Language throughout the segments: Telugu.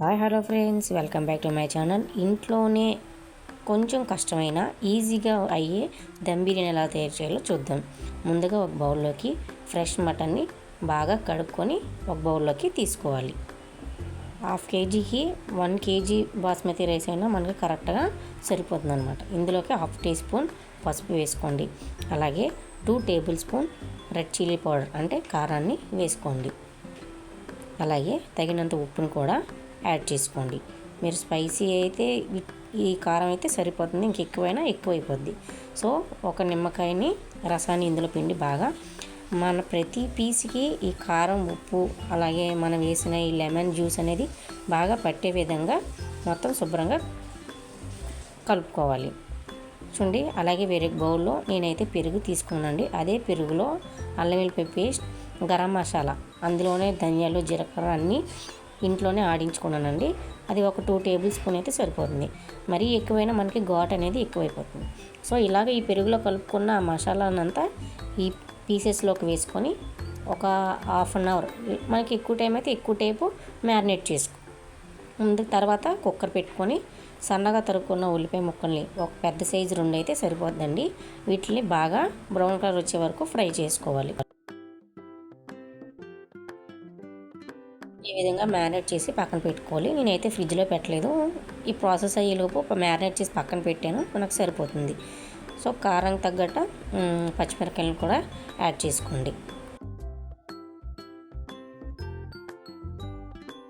Hi hello friends. Welcome back to my channel. ఇంట్లోనే కొంచెం కష్టమైన ఈజీగా అయ్యే దమ్ బిర్యానీ ఎలా తయారు చేయాలో చూద్దాం. ముందుగా ఒక బౌల్లోకి ఫ్రెష్ మటన్ని బాగా కడుక్కొని ఒక బౌల్లోకి తీసుకోవాలి. హాఫ్ కేజీకి వన్ కేజీ బాస్మతి రైస్ అయినా మనకి కరెక్ట్గా సరిపోతుంది అనమాట ఇందులోకి హాఫ్ టీ స్పూన్ పసుపు వేసుకోండి. అలాగే two tablespoon red chilli powder అంటే కారాన్ని వేసుకోండి. అలాగే తగినంత ఉప్పును కూడా యాడ్ చేసుకోండి. మీరు స్పైసీ అయితే ఈ కారం అయితే సరిపోతుంది. ఇంక ఎక్కువైనా ఎక్కువ సో ఒక నిమ్మకాయని రసాన్ని ఇందులో పిండి బాగా మన ప్రతి పీస్కి ఈ కారం ఉప్పు అలాగే మనం వేసిన ఈ లెమన్ జ్యూస్ అనేది బాగా పట్టే విధంగా మొత్తం శుభ్రంగా కలుపుకోవాలి. చూడండి అలాగే వేరే బౌల్లో నేనైతే పెరుగు తీసుకున్నానండి. అదే పెరుగులో అల్లం వెల్లిపాయ పేస్ట్ గరం మసాలా అందులోనే ధనియాలు జీలకర్ర అన్నీ ఇంట్లోనే ఆడించుకున్నానండి. అది ఒక టూ టేబుల్ స్పూన్ అయితే సరిపోతుంది. మరీ ఎక్కువైనా మనకి ఘాట్ అనేది ఎక్కువైపోతుంది. సో ఇలాగ ఈ పెరుగులో కలుపుకున్న మసాలానంతా ఈ పీసెస్లోకి వేసుకొని ఒక హాఫ్ అన్ అవర్ మనకి ఎక్కువ టైం అయితే ఎక్కువ టైపు మ్యారినేట్ చేసుకో. ముందు తర్వాత కుక్కర్ పెట్టుకొని సన్నగా తరుక్కున్న ఉల్లిపాయ ముక్కల్ని ఒక పెద్ద సైజు రెండు అయితే సరిపోద్దండి. వీటిని బాగా బ్రౌన్ కలర్ వచ్చే వరకు ఫ్రై చేసుకోవాలి. విధంగా మ్యారినేట్ చేసి పక్కన పెట్టుకోవాలి. నేనైతే ఫ్రిడ్జ్లో పెట్టలేదు. ఈ ప్రాసెస్ అయ్యేలోపు మ్యారినేట్ చేసి పక్కన పెట్టాను. మనకు సరిపోతుంది. సో కారం తగ్గట్ట పచ్చిమిరకాయలను కూడా యాడ్ చేసుకోండి.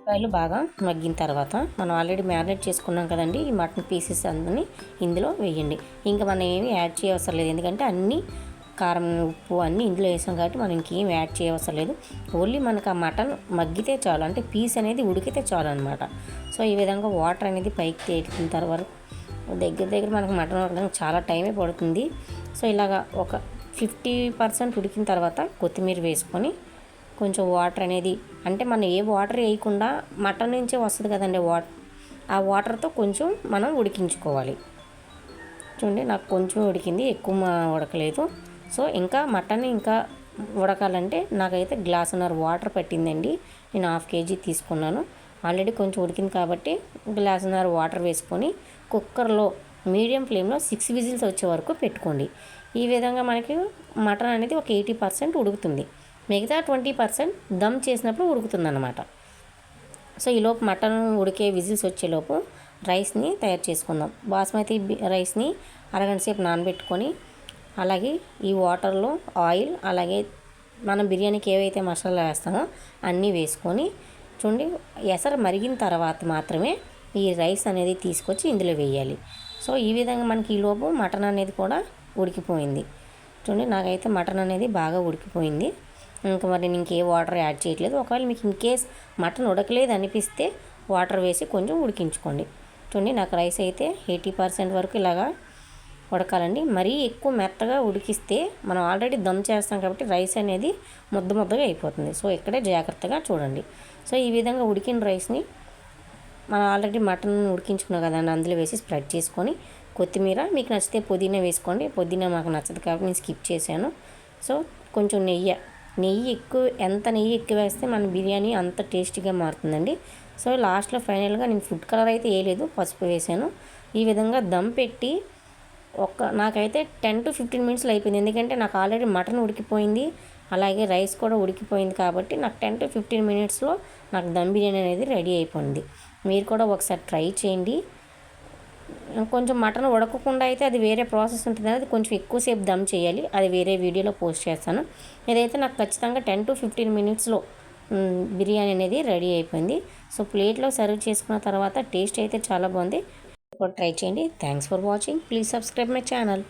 కాయలు బాగా మగ్గిన తర్వాత మనం ఆల్రెడీ మ్యారినేట్ చేసుకున్నాం కదండి ఈ మటన్ పీసెస్ అన్నీ ఇందులో వేయండి. ఇంకా మనం ఏమి యాడ్ చేయవసరం లేదు. ఎందుకంటే అన్నీ కారం ఉప్పు అన్నీ ఇందులో వేసాం కాబట్టి మనం ఇంకేం యాడ్ చేయవసరం లేదు. ఓన్లీ మనకు ఆ మటన్ మగ్గితే చాలు. అంటే పీస్ అనేది ఉడికితే చాలు అనమాట సో ఈ విధంగా వాటర్ అనేది పైకి తేలిన తర్వాత దగ్గర దగ్గర మనకు మటన్ ఉడకడానికి చాలా టైమే పడుతుంది. సో ఇలాగా ఒక ఫిఫ్టీ పర్సెంట్ ఉడికిన తర్వాత కొత్తిమీర వేసుకొని కొంచెం వాటర్ అనేది అంటే మనం ఏ వాటర్ వేయకుండా మటన్ నుంచే వస్తుంది కదండి వాటర్ ఆ వాటర్తో కొంచెం మనం ఉడికించుకోవాలి. చూడండి నాకు కొంచెం ఉడికింది ఎక్కువ ఉడకలేదు. సో ఇంకా మటన్ ఇంకా ఉడకాలంటే నాకైతే గ్లాసున్నర వాటర్ పట్టిందండి. నేను హాఫ్ కేజీ తీసుకున్నాను. ఆల్రెడీ కొంచెం ఉడికింది కాబట్టి గ్లాసున్నర వాటర్ వేసుకొని కుక్కర్లో మీడియం ఫ్లేమ్లో సిక్స్ విజిల్స్ వచ్చే వరకు పెట్టుకోండి. ఈ విధంగా మనకి మటన్ అనేది ఒక ఎయిటీ పర్సెంట్ ఉడుకుతుంది. మిగతా ట్వంటీ పర్సెంట్ దమ్ చేసినప్పుడు ఉడుకుతుంది అనమాట సో ఈలోపు మటన్ ఉడికే విజిల్స్ వచ్చేలోపు రైస్ని తయారు చేసుకుందాం. బాస్మతి రైస్ని అరగంట సేపు నానబెట్టుకొని అలాగే ఈ వాటర్లో ఆయిల్ అలాగే మనం బిర్యానీకి ఏవైతే మసాలా వేస్తామో అన్నీ వేసుకొని చూడండి ఎసరు మరిగిన తర్వాత మాత్రమే ఈ రైస్ అనేది తీసుకొచ్చి ఇందులో వేయాలి. సో ఈ విధంగా మనకి ఈ లోపు మటన్ అనేది కూడా ఉడికిపోయింది. చూడండి నాకైతే మటన్ అనేది బాగా ఉడికిపోయింది. ఇంకా మరి నేను ఇంకే వాటర్ యాడ్ చేయట్లేదు. ఒకవేళ మీకు ఇన్ కేస్ మటన్ ఉడకలేదు అనిపిస్తే వాటర్ వేసి కొంచెం ఉడికించుకోండి. చూడండి నాకు రైస్ అయితే ఎయిటీ పర్సెంట్ వరకు ఇలాగా ఉడకాలండి. మరీ ఎక్కువ మెత్తగా ఉడికిస్తే మనం ఆల్రెడీ దమ్ చేస్తాం కాబట్టి రైస్ అనేది ముద్ద ముద్దగా అయిపోతుంది. సో ఇక్కడే జాగ్రత్తగా చూడండి. సో ఈ విధంగా ఉడికిన రైస్ని మనం ఆల్రెడీ మటన్ ఉడికించుకున్నాం కదండి. అందులో వేసి స్ప్రెడ్ చేసుకొని కొత్తిమీర మీకు నచ్చితే పుదీనా వేసుకోండి. పుదీనా మాకు నచ్చదు కాబట్టి నేను స్కిప్ చేశాను. సో కొంచెం నెయ్యి నెయ్యి ఎక్కువ ఎంత నెయ్యి ఎక్కువ వేస్తే మన బిర్యానీ అంత టేస్టీగా మారుతుందండి. సో లాస్ట్లో ఫైనల్గా నేను ఫుడ్ కలర్ అయితే వేయలేదు పసుపు వేసాను ఈ విధంగా దమ్ పెట్టి ఒక నాకైతే టెన్ టు ఫిఫ్టీన్ మినిట్స్లో అయిపోయింది. ఎందుకంటే నాకు ఆల్రెడీ మటన్ ఉడికిపోయింది. అలాగే రైస్ కూడా ఉడికిపోయింది కాబట్టి నాకు టెన్ టు ఫిఫ్టీన్ మినిట్స్లో నాకు దమ్ బిర్యానీ అనేది రెడీ అయిపోయింది. మీరు కూడా ఒకసారి ట్రై చేయండి. కొంచెం మటన్ ఉడకకుండా అయితే అది వేరే ప్రాసెస్ ఉంటుంది. అది కొంచెం ఎక్కువసేపు దమ్ చేయాలి. అది వేరే వీడియోలో పోస్ట్ చేస్తాను. ఇదైతే నాకు ఖచ్చితంగా టెన్ టు ఫిఫ్టీన్ మినిట్స్లో బిర్యానీ అనేది రెడీ అయిపోయింది. సో ప్లేట్లో సర్వ్ చేసుకున్న తర్వాత టేస్ట్ అయితే చాలా బాగుంది. ట్రై చేయండి. Thanks for watching please subscribe my channel